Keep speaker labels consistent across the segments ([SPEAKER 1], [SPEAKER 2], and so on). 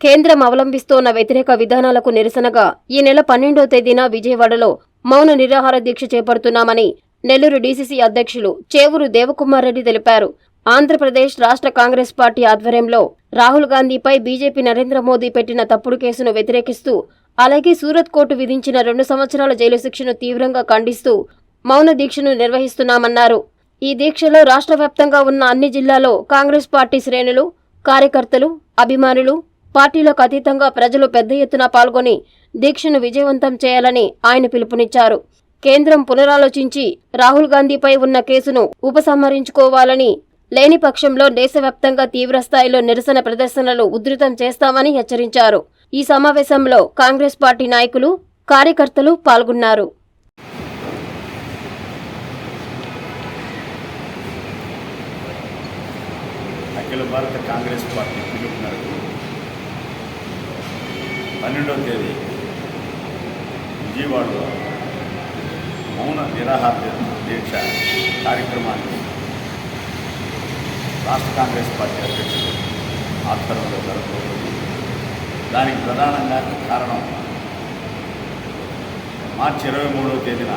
[SPEAKER 1] కేంద్రం అవలంబిస్తోన్న వ్యతిరేక విధానాలకు నిరసనగా ఈ నెల పన్నెండో తేదీన విజయవాడలో మౌన నిరాహార దీక్ష చేపడుతున్నామని నెల్లూరు డీసీసీ అధ్యక్షులు చేవూరు దేవకుమార్ రెడ్డి తెలిపారు. ఆంధ్రప్రదేశ్ రాష్ట్ర కాంగ్రెస్ పార్టీ ఆధ్వర్యంలో రాహుల్ గాంధీపై బీజేపీ నరేంద్ర మోదీ పెట్టిన తప్పుడు కేసును వ్యతిరేకిస్తూ అలాగే సూరత్ కోర్టు విధించిన రెండు సంవత్సరాల జైలు శిక్షను తీవ్రంగా ఖండిస్తూ మౌన దీక్షను నిర్వహిస్తున్నామన్నారు. ఈ దీక్షలో రాష్ట్ర వ్యాప్తంగా ఉన్న అన్ని జిల్లాలో కాంగ్రెస్ పార్టీ శ్రేణులు కార్యకర్తలు అభిమానులు పార్టీలకు అతీతంగా ప్రజలు పెద్ద ఎత్తున పాల్గొని దీక్షను విజయవంతం చేయాలని ఆయన పిలుపునిచ్చారు. కేంద్రం పునరాలోచించి రాహుల్ గాంధీపై ఉన్న కేసును ఉపసంహరించుకోవాలని లేని పక్షంలో దేశవ్యాప్తంగా తీవ్రస్థాయిలో నిరసన ప్రదర్శనలు ఉధృతం చేస్తామని హెచ్చరించారు. ఈ సమావేశంలో కాంగ్రెస్ పార్టీ నాయకులు కార్యకర్తలు పాల్గొన్నారు.
[SPEAKER 2] అఖిల భారత కాంగ్రెస్ పార్టీ పిలుపు మేరకు పన్నెండవ తేదీ విజయవాడలో మౌన నిరాహార దీక్ష కార్యక్రమాన్ని రాష్ట్ర కాంగ్రెస్ పార్టీ అధ్యక్షుడు ఆధ్వర్యంలో జరగబోతుంది. దానికి ప్రధానంగా కారణం మార్చి ఇరవై మూడవ తేదీన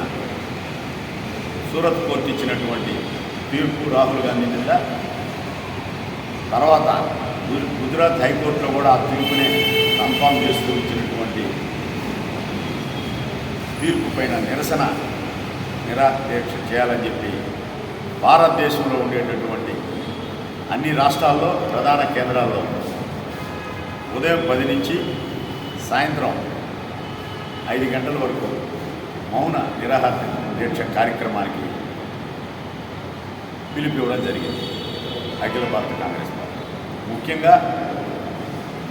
[SPEAKER 2] సూరత్ కోర్టు ఇచ్చినటువంటి తీర్పు రాహుల్ గాంధీ మీద తర్వాత గుజరాత్ హైకోర్టులో కూడా ఆ తీర్పుని కన్ఫామ్ చేస్తూ ఇచ్చినటువంటి తీర్పు పైన నిరసన నిరాదీక్ష చేయాలని చెప్పి భారతదేశంలో ఉండేటటువంటి అన్ని రాష్ట్రాల్లో ప్రధాన కేంద్రాల్లో ఉదయం పది నుంచి సాయంత్రం ఐదు గంటల వరకు మౌన నిరాహార దీక్ష కార్యక్రమానికి పిలుపు ఇవ్వడం జరిగింది. అఖిల భారత కాంగ్రెస్ పార్టీ. ముఖ్యంగా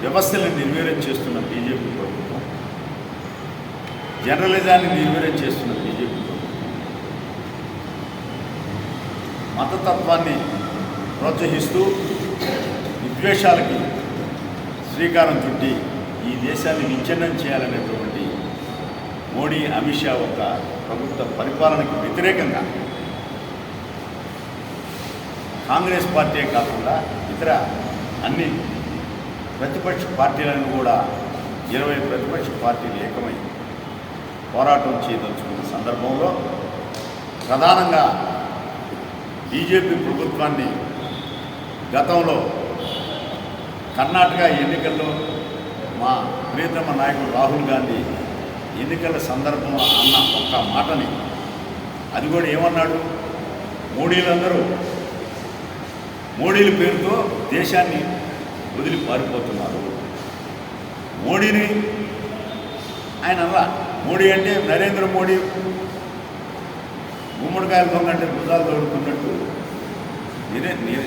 [SPEAKER 2] వ్యవస్థలను నిర్వీర్యం చేస్తున్న బీజేపీ ప్రభుత్వం జర్నలిజాన్ని నిర్వీర్యం చేస్తున్న బీజేపీ ప్రభుత్వం మతతత్వాన్ని ప్రోత్సహిస్తూ విద్వేషాలకి శ్రీకారం చుట్టి ఈ దేశాన్ని విచ్ఛిన్నం చేయాలనేటువంటి మోడీ అమిత్ షా ఒక ప్రభుత్వ పరిపాలనకు వ్యతిరేకంగా కాంగ్రెస్ పార్టీ కాకుండా ఇతర అన్ని ప్రతిపక్ష పార్టీలను కూడా ఇరవై ప్రతిపక్ష పార్టీలు ఏకమై పోరాటం చేయదలుచుకున్న సందర్భంలో ప్రధానంగా బీజేపీ ప్రభుత్వాన్ని గతంలో కర్ణాటక ఎన్నికల్లో మా ప్రియతమ నాయకుడు రాహుల్ గాంధీ ఎన్నికల సందర్భంలో అన్న ఒక్క మాటని అది కూడా ఏమన్నాడు? మోడీలందరూ మోడీల పేరుతో దేశాన్ని వదిలి పారిపోతున్నారు. మోడీని ఆయన అలా మోడీ అంటే నరేంద్ర మోడీ గుమ్మడికాయలు దొంగంటే భుజాలు దొరుకుతున్నట్టు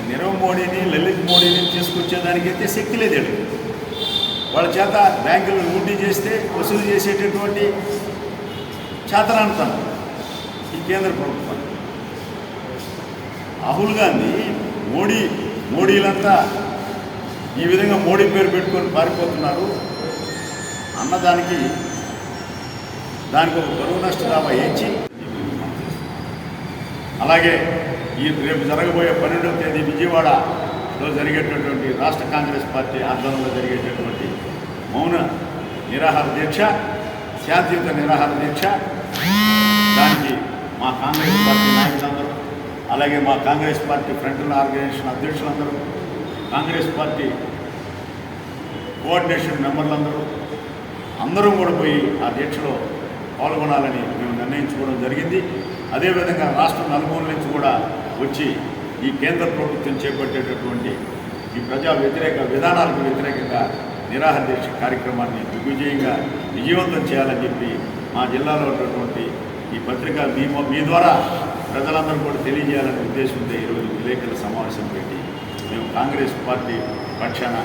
[SPEAKER 2] నీరవ్ మోడీని లలిత్ మోడీని తీసుకొచ్చేదానికైతే శక్తి లేదు వాళ్ళ చేత బ్యాంకులు లూటీ చేస్తే వసూలు చేసేటటువంటి చేతనాంతం ఈ కేంద్ర ప్రభుత్వం రాహుల్ గాంధీ మోడీ మోడీలంతా ఈ విధంగా మోడీ పేరు పెట్టుకొని పారిపోతున్నారు. అన్నదానికి దానికి ఒక బరువు నష్ట దాబా వేయించి అలాగే ఈ రేపు జరగబోయే పన్నెండవ తేదీ విజయవాడలో జరిగేటటువంటి రాష్ట్ర కాంగ్రెస్ పార్టీ ఆధ్వర్యంలో జరిగేటటువంటి మౌన నిరాహార దీక్ష శాంతియుత నిరాహార దీక్ష. దానికి మా కాంగ్రెస్ పార్టీ నాయకులందరూ అలాగే మా కాంగ్రెస్ పార్టీ ఫ్రంటల్ ఆర్గనైజేషన్ అధ్యక్షులందరూ కాంగ్రెస్ పార్టీ కోఆర్డినేషన్ మెంబర్లందరూ అందరూ కూడా పోయి ఆ దీక్షలో పాల్గొనాలని మేము నిర్ణయించుకోవడం జరిగింది. అదేవిధంగా రాష్ట్ర నలుమూల నుంచి కూడా వచ్చి ఈ కేంద్ర ప్రభుత్వం చేపట్టేటటువంటి ఈ ప్రజా వ్యతిరేక విధానాలకు వ్యతిరేకంగా నిరాహార దీక్ష కార్యక్రమాన్ని దిగ్విజయంగా విజయవంతం చేయాలని చెప్పి మా జిల్లాలో ఉన్నటువంటి ఈ పత్రిక మీ మీ ద్వారా ప్రజలందరూ కూడా తెలియజేయాలనే ఉద్దేశంతో ఈరోజు విలేకరుల సమావేశం పెట్టి మేము కాంగ్రెస్ పార్టీ పక్షాన